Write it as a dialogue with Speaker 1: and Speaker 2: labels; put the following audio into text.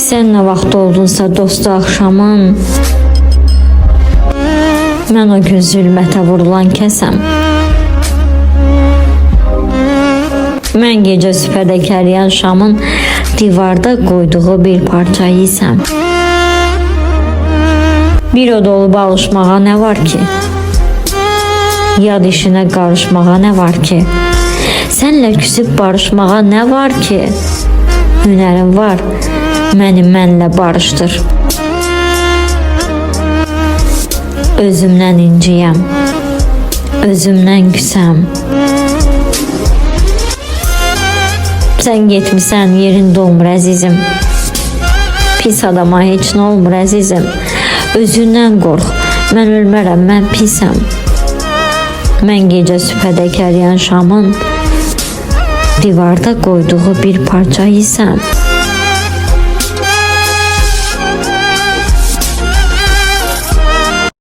Speaker 1: Sən nə vaxt oldunsa dostu axşamın Mən o gün zülmətə vurulan kəsəm Mən gecə süpədə kəriyən şamın divarda qoyduğu bir parça isəm Bir o olub alışmağa nə var ki? Yad işinə qarışmağa nə var ki? Sənlə küsüb barışmağa nə var ki? Hünərin var, məni mənlə barışdır. Özümdən inciyəm, özümdən küsəm. Sən getmisən, yerin dolmur əzizim. Pis adama heç nə olmur əzizim. Özündən qorx. Mən ölmərəm, mən pisəm. Mən gecə süpədə kəriyən şamın divarda qoyduğu bir parça isəm.